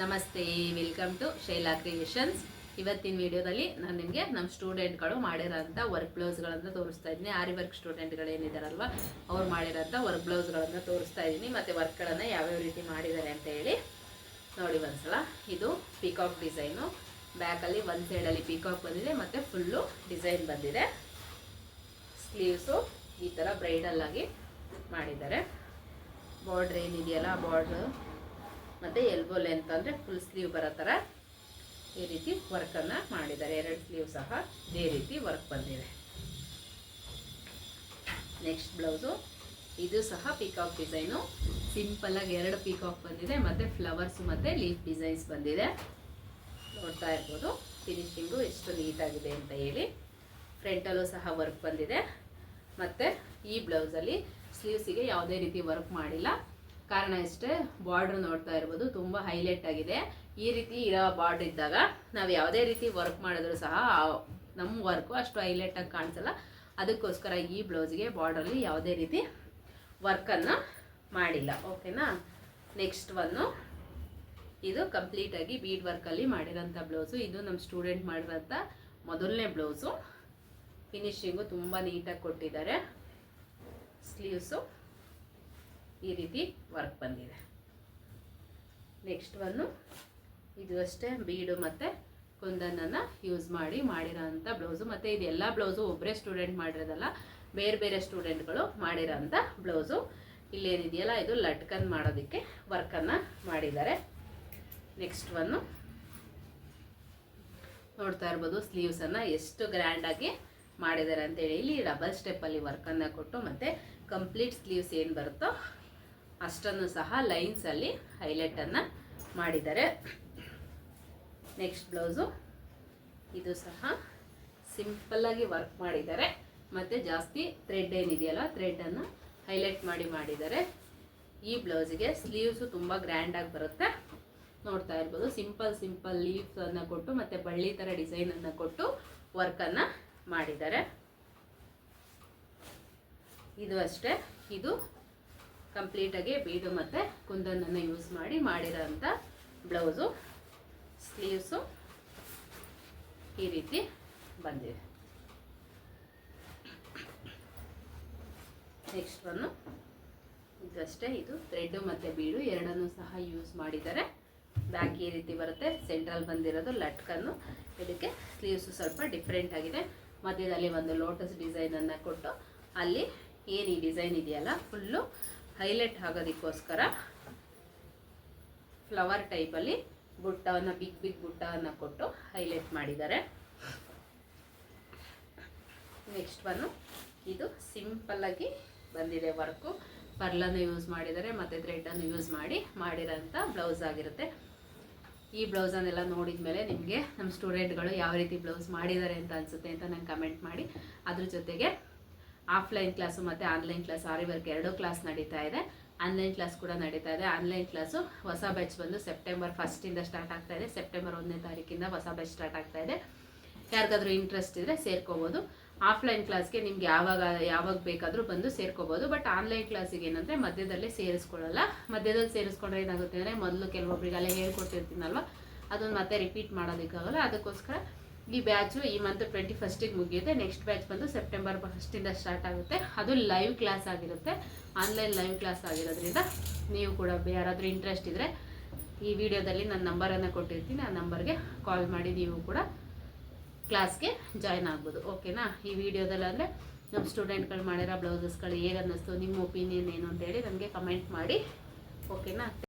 ನಮಸ್ತೆ, welcome to Shaila creations. ಇವತ್ತಿನ ವಿಡಿಯೋದಲ್ಲಿ ನಾನು ನಿಮಗೆ ನಮ್ಮ ಸ್ಟೂಡೆಂಟ್ಗಳು ಮಾಡಿರೋಂಥ ವರ್ಕ್ ಬ್ಲೌಸ್ಗಳನ್ನು ತೋರಿಸ್ತಾ ಇದ್ದೀನಿ. ಆರಿ ವರ್ಕ್ ಸ್ಟೂಡೆಂಟ್ಗಳು ಏನಿದ್ದಾರಲ್ವ ಅವ್ರು ಮಾಡಿರೋಂಥ ವರ್ಕ್ ಬ್ಲೌಸ್ಗಳನ್ನು ತೋರಿಸ್ತಾ ಇದ್ದೀನಿ. ಮತ್ತು ವರ್ಕ್ಗಳನ್ನು ಯಾವ್ಯಾವ ರೀತಿ ಮಾಡಿದ್ದಾರೆ ಅಂತ ಹೇಳಿ ನೋಡಿ ಒಂದ್ಸಲ. ಇದು ಪಿಕಾಕ್ ಡಿಸೈನು ಬ್ಯಾಕಲ್ಲಿ ಒಂದು ಸೈಡಲ್ಲಿ ಪಿಕಾಕ್ ಬಂದಿದೆ, ಮತ್ತು ಫುಲ್ಲು ಡಿಸೈನ್ ಬಂದಿದೆ. ಸ್ಲೀವ್ಸು ಈ ಥರ ಬ್ರೈಡಲ್ಲಾಗಿ ಮಾಡಿದ್ದಾರೆ. ಬಾರ್ಡ್ರ್ ಏನಿದೆಯಲ್ಲ ಬಾರ್ಡ್ರು ಮತ್ತು ಎಲ್ಬೋ ಲೆಂತ್ ಅಂದರೆ ಫುಲ್ ಸ್ಲೀವ್ ಬರೋ ಥರ ಈ ರೀತಿ ವರ್ಕನ್ನು ಮಾಡಿದ್ದಾರೆ. ಎರಡು ಸ್ಲೀವ್ ಸಹ ಇದೇ ರೀತಿ ವರ್ಕ್ ಬಂದಿದೆ. ನೆಕ್ಸ್ಟ್ ಬ್ಲೌಸು ಇದು ಸಹ ಪಿಕಾಕ್ ಡಿಸೈನು ಸಿಂಪಲ್ಲಾಗಿ ಎರಡು ಪಿಕಾಕ್ ಬಂದಿದೆ ಮತ್ತು ಫ್ಲವರ್ಸ್ ಮತ್ತು ಲೀಫ್ ಡಿಸೈನ್ಸ್ ಬಂದಿದೆ. ನೋಡ್ತಾ ಇರ್ಬೋದು. ಫಿನಿಶಿಂಗು ಎಷ್ಟು ನೀಟಾಗಿದೆ ಅಂತ ಹೇಳಿ. ಫ್ರಂಟಲ್ಲೂ ಸಹ ವರ್ಕ್ ಬಂದಿದೆ. ಮತ್ತು ಈ ಬ್ಲೌಸಲ್ಲಿ ಸ್ಲೀವ್ಸಿಗೆ ಯಾವುದೇ ರೀತಿ ವರ್ಕ್ ಮಾಡಿಲ್ಲ. ಕಾರಣ ಇಷ್ಟೇ ಬಾರ್ಡ್ರ್ ನೋಡ್ತಾ ಇರ್ಬೋದು, ತುಂಬ ಹೈಲೈಟ್ ಆಗಿದೆ. ಈ ರೀತಿ ಇರೋ ಬಾರ್ಡ್ರ್ ಇದ್ದಾಗ ನಾವು ಯಾವುದೇ ರೀತಿ ವರ್ಕ್ ಮಾಡಿದ್ರು ಸಹ ನಮ್ಮ ವರ್ಕು ಅಷ್ಟು ಹೈಲೈಟಾಗಿ ಕಾಣಿಸಲ್ಲ. ಅದಕ್ಕೋಸ್ಕರ ಈ ಬ್ಲೌಸ್ಗೆ ಬಾರ್ಡ್ರಲ್ಲಿ ಯಾವುದೇ ರೀತಿ ವರ್ಕನ್ನು ಮಾಡಿಲ್ಲ. ಓಕೆನಾ ನೆಕ್ಸ್ಟ್ ಒಂದು ಇದು ಕಂಪ್ಲೀಟಾಗಿ ಬೀಡ್ ವರ್ಕಲ್ಲಿ ಮಾಡಿರೋಂಥ ಬ್ಲೌಸು ಇದು ನಮ್ಮ ಸ್ಟೂಡೆಂಟ್ ಮಾಡಿರೋಂಥ ಮೊದಲನೇ ಬ್ಲೌಸು ಫಿನಿಶಿಂಗು ತುಂಬ ನೀಟಾಗಿ ಕೊಟ್ಟಿದ್ದಾರೆ. ಸ್ಲೀವ್ಸು ಈ ರೀತಿ ವರ್ಕ್ ಬಂದಿದೆ. ನೆಕ್ಸ್ಟ್ ಒನ್ನು ಇದು ಅಷ್ಟೇ ಬೀಡು ಮತ್ತು ಕುಂದನನ್ನು ಯೂಸ್ ಮಾಡಿ ಮಾಡಿರೋಂಥ ಬ್ಲೌಸು ಮತ್ತು ಇದೆಲ್ಲ ಬ್ಲೌಸು ಒಬ್ಬರೇ ಸ್ಟೂಡೆಂಟ್ ಮಾಡಿರೋದಲ್ಲ, ಬೇರೆ ಬೇರೆ ಸ್ಟೂಡೆಂಟ್ಗಳು ಮಾಡಿರೋಂಥ ಬ್ಲೌಸು ಇಲ್ಲೇನಿದೆಯಲ್ಲ ಇದು ಲಟ್ಕನ್ ಮಾಡೋದಕ್ಕೆ ವರ್ಕನ್ನು ಮಾಡಿದ್ದಾರೆ. ನೆಕ್ಸ್ಟ್ ಒನ್ನು ನೋಡ್ತಾ ಇರ್ಬೋದು ಸ್ಲೀವ್ಸನ್ನು ಎಷ್ಟು ಗ್ರ್ಯಾಂಡಾಗಿ ಮಾಡಿದ್ದಾರೆ ಅಂತೇಳಿ. ಇಲ್ಲಿ ಡಬಲ್ ಸ್ಟೆಪ್ಪಲ್ಲಿ ವರ್ಕನ್ನು ಕೊಟ್ಟು ಮತ್ತು ಕಂಪ್ಲೀಟ್ ಸ್ಲೀವ್ಸ್ ಏನು ಬರುತ್ತೋ ಅಷ್ಟನ್ನು ಸಹ ಲೈನ್ಸಲ್ಲಿ ಹೈಲೈಟನ್ನು ಮಾಡಿದ್ದಾರೆ. ನೆಕ್ಸ್ಟ್ ಬ್ಲೌಸು ಇದು ಸಹ ಸಿಂಪಲ್ಲಾಗಿ ವರ್ಕ್ ಮಾಡಿದ್ದಾರೆ. ಮತ್ತು ಜಾಸ್ತಿ ಥ್ರೆಡ್ ಏನಿದೆಯಲ್ಲ ಥ್ರೆಡನ್ನು ಹೈಲೈಟ್ ಮಾಡಿ ಮಾಡಿದ್ದಾರೆ. ಈ ಬ್ಲೌಸಿಗೆ ಸ್ಲೀವ್ಸು ತುಂಬ ಗ್ರ್ಯಾಂಡಾಗಿ ಬರುತ್ತೆ. ನೋಡ್ತಾ ಇರ್ಬೋದು ಸಿಂಪಲ್ ಸಿಂಪಲ್ ಲೀವ್ಸನ್ನು ಕೊಟ್ಟು ಮತ್ತು ಬಳ್ಳಿ ಥರ ಡಿಸೈನನ್ನು ಕೊಟ್ಟು ವರ್ಕನ್ನು ಮಾಡಿದ್ದಾರೆ. ಇದು ಅಷ್ಟೇ. ಇದು ಕಂಪ್ಲೀಟಾಗಿ ಬೀಡು ಮತ್ತು ಕುಂದನನ್ನು ಯೂಸ್ ಮಾಡಿ ಮಾಡಿರೋಂಥ ಬ್ಲೌಸು ಸ್ಲೀವ್ಸು ಈ ರೀತಿ ಬಂದಿದೆ. ನೆಕ್ಸ್ಟ್ ಒನ್ನು ಇದಷ್ಟೇ, ಇದು ಥ್ರೆಡ್ಡು ಮತ್ತು ಬೀಡು ಎರಡನ್ನೂ ಸಹ ಯೂಸ್ ಮಾಡಿದ್ದಾರೆ ಬ್ಯಾಕ್ ಈ ರೀತಿ ಬರುತ್ತೆ ಸೆಂಟ್ರಲ್ ಬಂದಿರೋದು ಲಟ್ಕನ್ನು. ಇದಕ್ಕೆ ಸ್ಲೀವ್ಸು ಸ್ವಲ್ಪ ಡಿಫ್ರೆಂಟ್ ಆಗಿದೆ. ಮಧ್ಯದಲ್ಲಿ ಒಂದು ಲೋಟಸ್ ಡಿಸೈನನ್ನು ಕೊಟ್ಟು ಅಲ್ಲಿ ಏನು ಈ ಡಿಸೈನ್ ಇದೆಯಲ್ಲ ಫುಲ್ಲು ಹೈಲೈಟ್ ಆಗೋದಕ್ಕೋಸ್ಕರ ಫ್ಲವರ್ ಟೈಪಲ್ಲಿ ಬುಟ್ಟವನ್ನು, ಬಿಗ್ ಬಿಗ್ ಬುಟ್ಟವನ್ನು ಕೊಟ್ಟು ಹೈಲೈಟ್ ಮಾಡಿದ್ದಾರೆ. ನೆಕ್ಸ್ಟ್ ಬಂದು ಇದು ಸಿಂಪಲ್ಲಾಗಿ ಬಂದಿದೆ ವರ್ಕು ಪರ್ಲನ್ನು ಯೂಸ್ ಮಾಡಿದ್ದಾರೆ, ಮತ್ತು ಥ್ರೆಡನ್ನು ಯೂಸ್ ಮಾಡಿ, ಮಾಡಿರೋಂಥ ಬ್ಲೌಸ್ ಆಗಿರುತ್ತೆ. ಈ ಬ್ಲೌಸನ್ನೆಲ್ಲ ನೋಡಿದ ಮೇಲೆ ನಿಮಗೆ ನಮ್ಮ ಸ್ಟೂಡೆಂಟ್ಗಳು ಯಾವ ರೀತಿ ಬ್ಲೌಸ್ ಮಾಡಿದ್ದಾರೆ ಅಂತ ಅನಿಸುತ್ತೆ ಅಂತ ನಂಗೆ ಕಮೆಂಟ್ ಮಾಡಿ. ಅದ್ರ ಜೊತೆಗೆ ಆಫ್ಲೈನ್ ಕ್ಲಾಸು ಮತ್ತು ಆನ್ಲೈನ್ ಕ್ಲಾಸ್ ಆರಿ ವರ್ಕ್ ಎರಡೂ ಕ್ಲಾಸ್ ನಡೀತಾ ಇದೆ. ಆನ್ಲೈನ್ ಕ್ಲಾಸ್ ಕೂಡ ನಡೀತಾ ಇದೆ. ಆನ್ಲೈನ್ ಕ್ಲಾಸು ಹೊಸ ಬ್ಯಾಚ್ ಬಂದು ಸೆಪ್ಟೆಂಬರ್ ಫಸ್ಟಿಂದ ಸ್ಟಾರ್ಟ್ ಆಗ್ತಾ ಇದೆ. ಸೆಪ್ಟೆಂಬರ್ ಒಂದನೇ ತಾರೀಕಿಂದ ಹೊಸ ಬ್ಯಾಚ್ ಸ್ಟಾರ್ಟ್ ಆಗ್ತಾ ಇದೆ. ಯಾರಿಗಾದ್ರೂ ಇಂಟ್ರೆಸ್ಟ್ ಇದ್ದರೆ ಸೇರ್ಕೋಬೋದು. ಆಫ್ಲೈನ್ ಕ್ಲಾಸ್ಗೆ ನಿಮ್ಗೆ ಯಾವಾಗ ಯಾವಾಗ ಬೇಕಾದರೂ ಬಂದು ಸೇರ್ಕೋಬೋದು. ಬಟ್ ಆನ್ಲೈನ್ ಕ್ಲಾಸಿಗೆ ಏನಂದರೆ ಮಧ್ಯದಲ್ಲೇ ಸೇರಿಸ್ಕೊಳ್ಳಲ್ಲ. ಮಧ್ಯದಲ್ಲಿ ಸೇರಿಸ್ಕೊಂಡ್ರೆ ಏನಾಗುತ್ತೆ ಅಂದರೆ ಮೊದಲು ಕೆಲವೊಬ್ರಿಗೆ ಅಲ್ಲೇ ಹೇಳ್ಕೊಟ್ಟಿರ್ತೀನಲ್ವ? ಅದನ್ನು ಮತ್ತೆ ರಿಪೀಟ್ ಮಾಡೋದಕ್ಕಾಗಲ್ಲ. ಅದಕ್ಕೋಸ್ಕರ ಈ ಬ್ಯಾಚು ಈ ಮಂತ್ ಟ್ವೆಂಟಿ ಫಸ್ಟಿಗೆ ಮುಗಿಯುತ್ತೆ. ನೆಕ್ಸ್ಟ್ ಬ್ಯಾಚ್ ಬಂದು ಸೆಪ್ಟೆಂಬರ್ ಫಸ್ಟಿಂದ ಸ್ಟಾರ್ಟ್ ಆಗುತ್ತೆ. ಅದು ಲೈವ್ ಕ್ಲಾಸ್ ಆಗಿರುತ್ತೆ. ಆನ್ಲೈನ್ ಲೈವ್ ಕ್ಲಾಸ್ ಆಗಿರೋದ್ರಿಂದ ನೀವು ಕೂಡ ಯಾರಾದರೂ ಇಂಟ್ರೆಸ್ಟ್ ಇದ್ದರೆ ಈ ವಿಡಿಯೋದಲ್ಲಿ ನನ್ನ ನಂಬರನ್ನು ಕೊಟ್ಟಿರ್ತೀನಿ. ಆ ನಂಬರ್ಗೆ ಕಾಲ್ ಮಾಡಿ ನೀವು ಕೂಡ ಕ್ಲಾಸ್ಗೆ ಜಾಯ್ನ್ ಆಗ್ಬೋದು. ಓಕೆನಾ ಈ ವಿಡಿಯೋದಲ್ಲಿ ಅಂದರೆ ನಮ್ಮ ಸ್ಟೂಡೆಂಟ್ಗಳು ಮಾಡಿರೋ ಬ್ಲೌಸಸ್ಗಳು ಹೇಗೆ ಅನ್ನಿಸ್ತು ನಿಮ್ಮ ಒಪಿನಿಯನ್ ಏನು ಅಂತೇಳಿ ನನಗೆ ಕಮೆಂಟ್ ಮಾಡಿ. ಓಕೆನಾ